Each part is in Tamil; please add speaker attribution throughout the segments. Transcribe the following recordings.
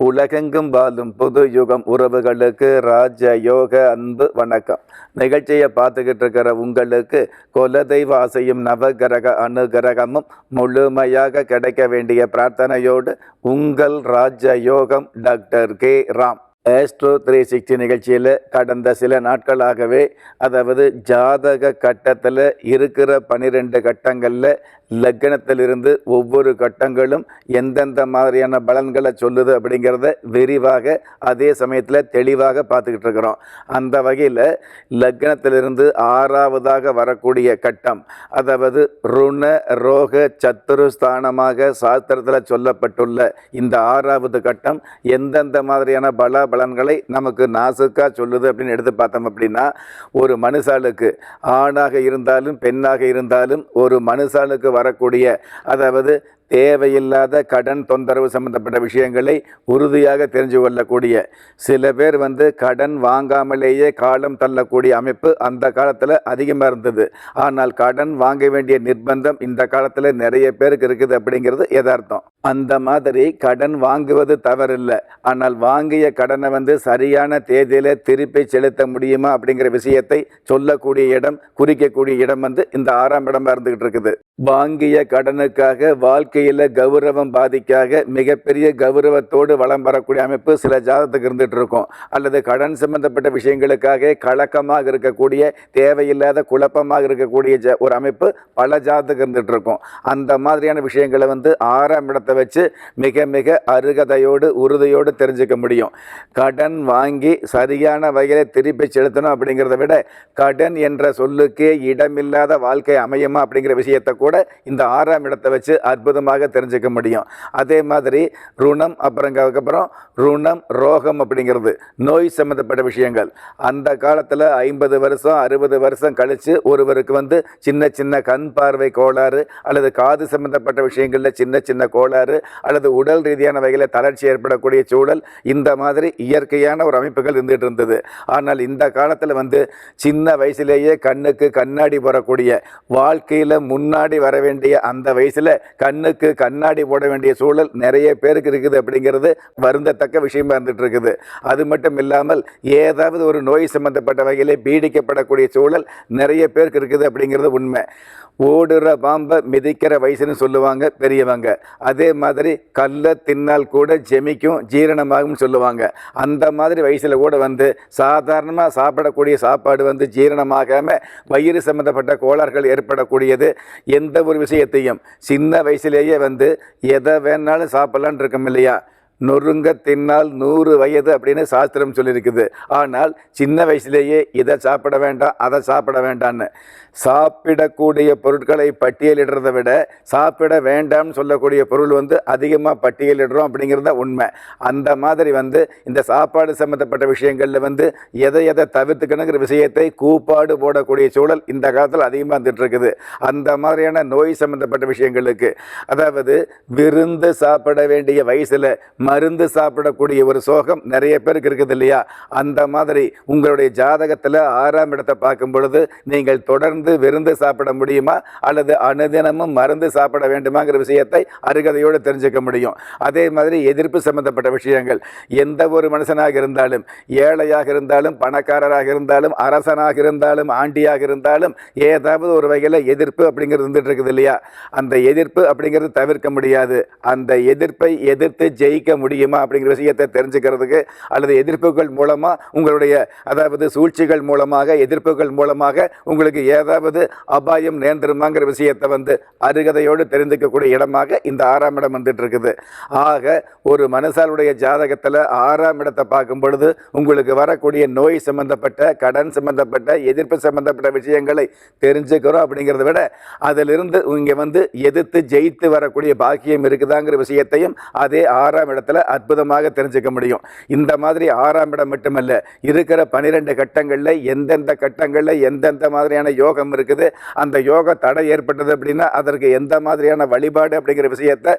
Speaker 1: உலகெங்கும் வாழும் புது யுகம் உறவுகளுக்கு ராஜ யோக அன்பு வணக்கம். நிகழ்ச்சியை பார்த்துக்கிட்டு இருக்கிற உங்களுக்கு குலதெய்வ ஆசையும் நவகிரக அனுகிரகமும் முழுமையாக கிடைக்க வேண்டிய பிரார்த்தனையோடு உங்கள் ராஜ யோகம் doctor K. Ram. Astro three sixty நிகழ்ச்சியில் கடந்த சில நாட்களாகவே அதாவது ஜாதக கட்டத்தில் இருக்கிற பனிரெண்டு கட்டங்களில் லக்னத்திலிருந்து ஒவ்வொரு கட்டங்களும் எந்தெந்த மாதிரியான பலன்களை சொல்லுது அப்படிங்கிறத விரிவாக அதே சமயத்தில் தெளிவாக பார்த்துக்கிட்டு இருக்கிறோம். அந்த வகையில் லக்னத்திலிருந்து ஆறாவதாக வரக்கூடிய கட்டம் அதாவது ருண ரோக சத்துரு ஸ்தானமாக சாஸ்திரத்தில் சொல்லப்பட்டுள்ள இந்த ஆறாவது கட்டம் எந்தெந்த மாதிரியான பல பலன்களை நமக்கு நாசுக்காக சொல்லுது அப்படின்னு எடுத்து பார்த்தோம் அப்படின்னா ஒரு மனுஷாளுக்கு ஆணாக இருந்தாலும் பெண்ணாக இருந்தாலும் ஒரு மனுஷாளுக்கு வரக்கூடிய அதாவது தேவையில்லாத கடன் தொந்தரவு சம்பந்தப்பட்ட விஷயங்களை உறுதியாக தெரிஞ்சு கொள்ளக்கூடிய. சில பேர் வந்து கடன் வாங்காமலேயே காலம் தள்ளக்கூடிய அமைப்பு அந்த காலத்தில் அதிகமாக இருந்தது. ஆனால் கடன் வாங்க வேண்டிய நிர்பந்தம் இந்த காலத்தில் நிறைய பேருக்கு இருக்குது அப்படிங்கிறது எதார்த்தம் அந்த மாதிரி கடன் வாங்குவது தவறில்லை. ஆனால் வாங்கிய கடனை வந்து சரியான தேதியில் திருப்பி செலுத்த முடியுமா அப்படிங்கிற விஷயத்தை சொல்லக்கூடிய இடம் குறிக்கக்கூடிய இடம் வந்து இந்த ஆறாம் இடமாக இருந்துகிட்டு இருக்குது. வாங்கிய கடனுக்காக வாழ்க்கை வாழ்க்கையில் கௌரவம் பாதிக்காக மிகப்பெரிய கௌரவத்தோடு வளம் வரக்கூடிய அமைப்பு சில ஜாதகத்துக்கு இருந்துகிட்டு இருக்கும். அல்லது கடன் சம்பந்தப்பட்ட விஷயங்களுக்காக கலக்கமாக இருக்கக்கூடிய தேவையில்லாத குழப்பமாக இருக்கக்கூடிய ஜ ஒரு அமைப்பு பல ஜாதகத்துக்கு இருந்துகிட்டு இருக்கும். அந்த மாதிரியான விஷயங்களை வந்து ஆறாம் இடத்தை வச்சு மிக மிக அருகதையோடு உறுதியோடு தெரிஞ்சுக்க முடியும். கடன் வாங்கி சரியான வகையில் திருப்பி செலுத்தணும் அப்படிங்கிறத விட கடன் என்ற சொல்லுக்கே இடமில்லாத வாழ்க்கை அமையுமா அப்படிங்கிற விஷயத்தை கூட இந்த ஆறாம் இடத்தை வச்சு அற்புதமாக தெரிஞ்சுக்க முடியும். அதே மாதிரி ருணம் அப்புறம் அதுக்கப்புறம் ருணம் ரோகம் அப்படிங்கிறது நோய் சம்மந்தப்பட்ட விஷயங்கள். அந்த காலத்தில் ஐம்பது வருஷம் அறுபது வருஷம் கழித்து ஒருவருக்கு வந்து சின்ன சின்ன கண் பார்வை கோளாறு அல்லது காது சம்பந்தப்பட்ட விஷயங்களில் சின்ன சின்ன கோளாறு அல்லது உடல் ரீதியான வகையில் தளர்ச்சி ஏற்படக்கூடிய சூழல் இந்த மாதிரி இயற்கையான ஒரு அமைப்புகள் இருந்துகிட்டு இருந்தது. ஆனால் இந்த காலத்தில் வந்து சின்ன வயசுலேயே கண்ணுக்கு கண்ணாடி போடக்கூடிய வாழ்க்கையில் முன்னாடி வர வேண்டிய அந்த வயசில் கண்ணுக்கு கண்ணாடி போட வேண்டிய சூழல் நிறைய பேருக்கு இருக்குது அப்படிங்கிறது வருந்தத்தக்க விஷயமா இருந்துட்டு இருக்குது. அது மட்டும் இல்லாமல் ஏதாவது ஒரு நோய் சம்பந்தப்பட்ட வகையில் பீடிக்கப்படக்கூடிய சூழல் நிறைய பேருக்கு இருக்குது அப்படிங்கிறது உண்மை. ஓடுற பாம்பை மிதிக்கிற வயசுன்னு சொல்லுவாங்க பெரியவங்க. அதே மாதிரி கல்லை தின்னால் கூட ஜெமிக்கும் ஜீரணமாகும் சொல்லுவாங்க. அந்த மாதிரி வயசில் கூட வந்து சாதாரணமாக சாப்பிடக்கூடிய சாப்பாடு வந்து ஜீரணமாகாமல் வயிறு சம்மந்தப்பட்ட கோளாறுகள் ஏற்படக்கூடியது எந்த ஒரு விஷயத்தையும். சின்ன வயசுலேயே வந்து எதை வேணாலும் சாப்பிட்லான் இருக்கோம் இல்லையா? நொறுங்க தின்னால் நூறு வயது அப்படின்னு சாஸ்திரம் சொல்லியிருக்குது. ஆனால் சின்ன வயசுலேயே இதை சாப்பிட வேண்டாம் அதை சாப்பிட வேண்டான்னு சாப்பிடக்கூடிய பொருட்களை பட்டியலிடுறதை விட சாப்பிட வேண்டாம்னு சொல்லக்கூடிய பொருள் வந்து அதிகமாக பட்டியலிடுறோம் அப்படிங்கிறத உண்மை. அந்த மாதிரி வந்து இந்த சாப்பாடு சம்மந்தப்பட்ட விஷயங்களில் வந்து எதை எதை தவிர்த்துக்கணுங்கிற விஷயத்தை கூப்பாடு போடக்கூடிய சூழல் இந்த காலத்தில் அதிகமாக வந்துட்டுருக்குது. அந்த மாதிரியான நோய் சம்மந்தப்பட்ட விஷயங்களுக்கு அதாவது விருந்து சாப்பிட வேண்டிய வயசில் மருந்து சாப்பிடக்கூடிய ஒரு சோகம் நிறைய பேருக்கு இருக்குது இல்லையா? அந்த மாதிரி உங்களுடைய ஜாதகத்தில் ஆறாம் இடத்தை பார்க்கும் பொழுது நீங்கள் தொடர்ந்து விருந்து சாப்பிட முடியுமா? அல்லது அனுதினமும் மருந்து சாப்பிட வேண்டுமாங்கிற விஷயத்தை அருகதையோடு தெரிஞ்சுக்க முடியும். அதே மாதிரி எதிர்ப்பு சம்பந்தப்பட்ட விஷயங்கள். எந்த ஒரு மனுஷனாக இருந்தாலும் ஏழையாக இருந்தாலும் பணக்காரராக இருந்தாலும் அரசனாக இருந்தாலும் ஆண்டியாக இருந்தாலும் ஏதாவது ஒரு வகையில் எதிர்ப்பு அப்படிங்கிறது இருந்துட்டு இருக்குது இல்லையா? அந்த எதிர்ப்பு அப்படிங்கிறது தவிர்க்க முடியாது. அந்த எதிர்ப்பை எதிர்த்து ஜெயிக்க முடியுமா அப்படிங்கிற விஷயத்தை தெரிஞ்சுக்கிறதுக்கு அல்லது எதிர்ப்புகள் மூலமாக உங்களுடைய அதாவது சூழ்ச்சிகள் மூலமாக எதிர்ப்புகள் மூலமாக உங்களுக்கு ஏதாவது அபாயம் நேர்ந்துருமாங்கிற விஷயத்தை வந்து அருகதையோடு தெரிந்துக்கக்கூடிய இடமாக இந்த ஆறாம் இடம் வந்துட்டு இருக்குது ஆக ஒரு மனுஷாளுடைய ஜாதகத்தில் ஆறாம் இடத்தை பார்க்கும் பொழுது உங்களுக்கு வரக்கூடிய நோய் சம்பந்தப்பட்ட கடன் சம்பந்தப்பட்ட எதிர்ப்பு சம்பந்தப்பட்ட விஷயங்களை தெரிஞ்சுக்கிறோம் அப்படிங்கிறத விட அதிலிருந்து இங்கே வந்து எதிர்த்து ஜெயித்து வரக்கூடிய பாக்கியம் இருக்குதாங்கிற விஷயத்தையும் அதே ஆறாம் இடத்தை இடத்துல அற்புதமாக தெரிஞ்சுக்க முடியும். இந்த மாதிரி ஆறாம் இடம் மட்டுமல்ல இருக்கிற பனிரெண்டு கட்டங்களில் எந்தெந்த கட்டங்களில் எந்தெந்த மாதிரியான யோகம் இருக்குது அந்த யோக தடை ஏற்பட்டது அப்படின்னா அதற்கு எந்த மாதிரியான வழிபாடு அப்படிங்கிற விஷயத்தை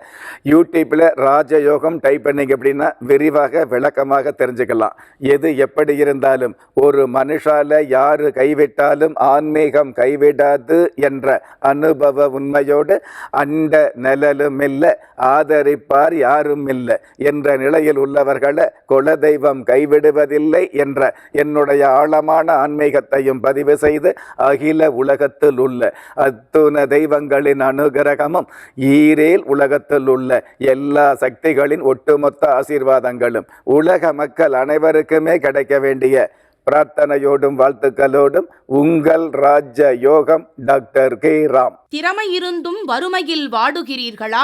Speaker 1: யூடியூப்பில் ராஜ யோகம் டைப் பண்ணிங்க அப்படின்னா விரிவாக விளக்கமாக தெரிஞ்சுக்கலாம். எது எப்படி இருந்தாலும் ஒரு மனுஷால யாரு கைவிட்டாலும் ஆன்மீகம் கைவிடாது என்ற அனுபவ உண்மையோடு அண்ட நிழலும் இல்லை ஆதரிப்பார் யாரும் இல்லை. என்ற நிலையில் உள்ளவர்களை குலதெய்வம் கைவிடுவதில்லை என்ற என்னுடைய ஆழமான ஆன்மீகத்தையும் பதிவு செய்து அகில உலகத்தில் உள்ள அத்துண தெய்வங்களின் அனுகிரகமும் ஈரேல் உலகத்தில் உள்ள எல்லா சக்திகளின் ஒட்டுமொத்த ஆசீர்வாதங்களும் உலக மக்கள் அனைவருக்குமே கிடைக்க வேண்டிய பிரார்த்தனையோடும் வாழ்த்துக்களோடும் உங்கள் ராஜ யோகம் டாக்டர் கே ராம்.
Speaker 2: திறமை இருந்தும் வறுமையில் வாடுகிறீர்களா?